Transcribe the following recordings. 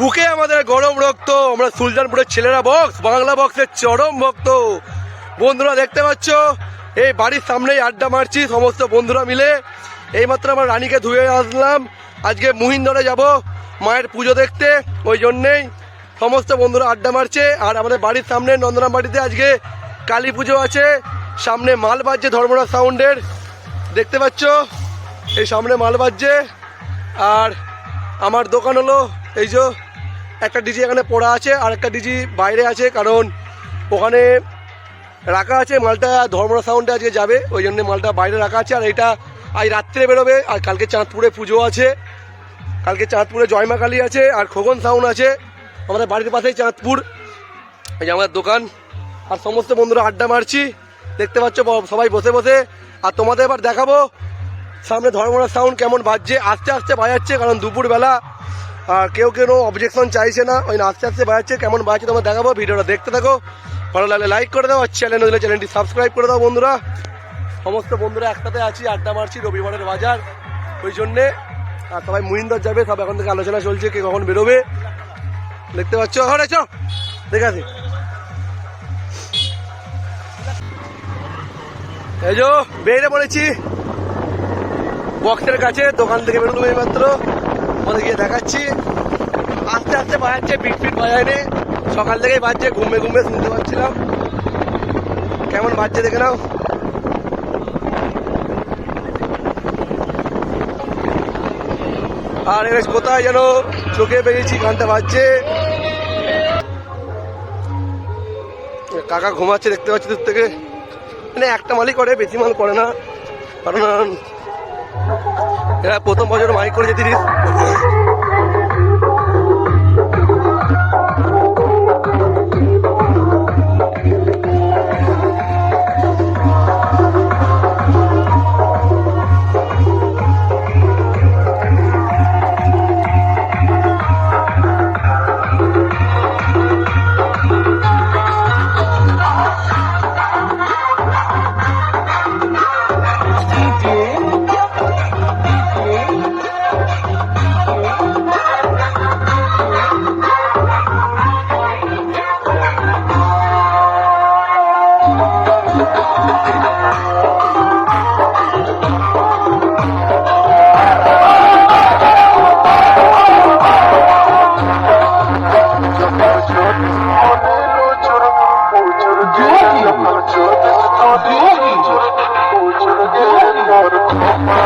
বুকে আমাদের গরম রক্ত। আমরা সুলতানপুরের ছেলেরা বক্স বাংলা বক্সের চরম ভক্ত। বন্ধুরা, দেখতে পাচ্ছ? এই বাড়ির সামনেই আড্ডা মারছি, সমস্ত বন্ধুরা মিলে। এইমাত্র আমরা রানীকে ধুয়ে আসলাম। আজকে মুহিন্দরে যাব মায়ের পুজো দেখতে, ওই জন্যেই। সমস্ত বন্ধুরা আড্ডা মারছে। আর আমাদের বাড়ির সামনে নন্দনাম বাড়িতে আজকে কালী পুজো আছে। সামনে মাল বাজছে ধর্মরা সাউন্ডের। দেখতে পাচ্ছ? এই সামনে মাল বাজছে। আর আমার দোকান হলো, এই যে একটা ডিজি এখানে পড়া আছে আর একটা ডিজি বাইরে আছে, কারণ ওখানে রাখা আছে, মালটা ধর্মরা সাউন্ডে আজকে যাবে, ওই জন্য মালটা বাইরে রাখা আছে। আর এটা আজ রাত্রে বেরোবে, আর কালকে চাঁদপুরে পুজো আছে, কালকে চাঁদপুরে জয়মা কালী আছে, আর খোগন সাউন্ড আছে। আমাদের বাড়ির পাশেই চাঁদপুর, এই যে আমাদের দোকান। আর সমস্ত বন্ধুরা আড্ডা মারছি, দেখতে পাচ্ছ সবাই বসে বসে। আর তোমাদের এবার দেখাবো, সামনে ধর্মরা সাউন্ড কেমন বাজছে, আস্তে আস্তে বাজাচ্ছে, কারণ দুপুরবেলা আর কেউ কেউ অবজেকশন চাইছে না। ওই আস্তে আস্তে বাজাচ্ছে, কেমন বাজছে তোমার দেখাবো, ভিডিওটা দেখতে থাকো। ভালো লাগলে লাইক করে দাও, আর চ্যানেল হলে চ্যানেলটি সাবস্ক্রাইব করে দাও বন্ধুরা। সমস্ত বন্ধুরা একসাথে আছি, আড্ডা মারছি, রবিবারের বাজার। ওই জন্যে, আর সবাই মুহিন্দর যাবে, সব এখন থেকে আলোচনা চলছে, কে কখন বেরোবে। দেখতে পাচ্ছ? হরে চ দেখে আসি। এই বেরিয়ে পড়েছি। বক্সের কাছে, দোকান থেকে বেরোলো এই ওদের গিয়ে দেখাচ্ছি। আস্তে আস্তে বাজাচ্ছে, বিট ফিট বাজায়নি। সকাল থেকেই বাজছে, ঘুমে ঘুমে শুনতে পাচ্ছিলাম। কেমন বাজছে দেখে নাও। আর এবার কোথায় যেন চোখে পেয়েছি, গানটা বাজছে। কাকা ঘুমাচ্ছে, দেখতে পাচ্ছি দূর থেকে। মানে একটা মালই করে, বেশি মাল করে না। কারণ এরা প্রথম বছর মাইক করে যেতে Thank you.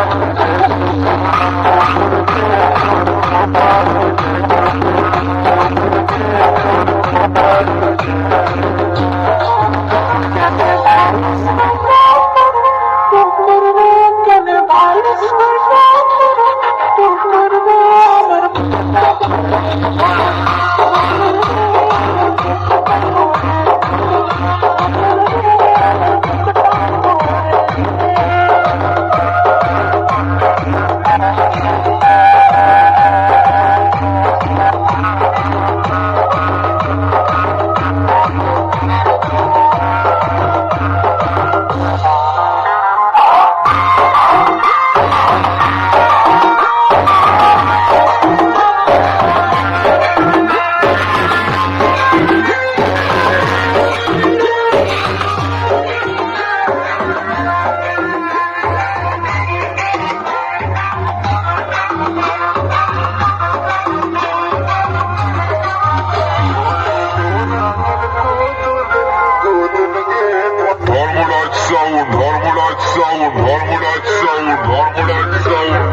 harmonize sound, harmonize sound.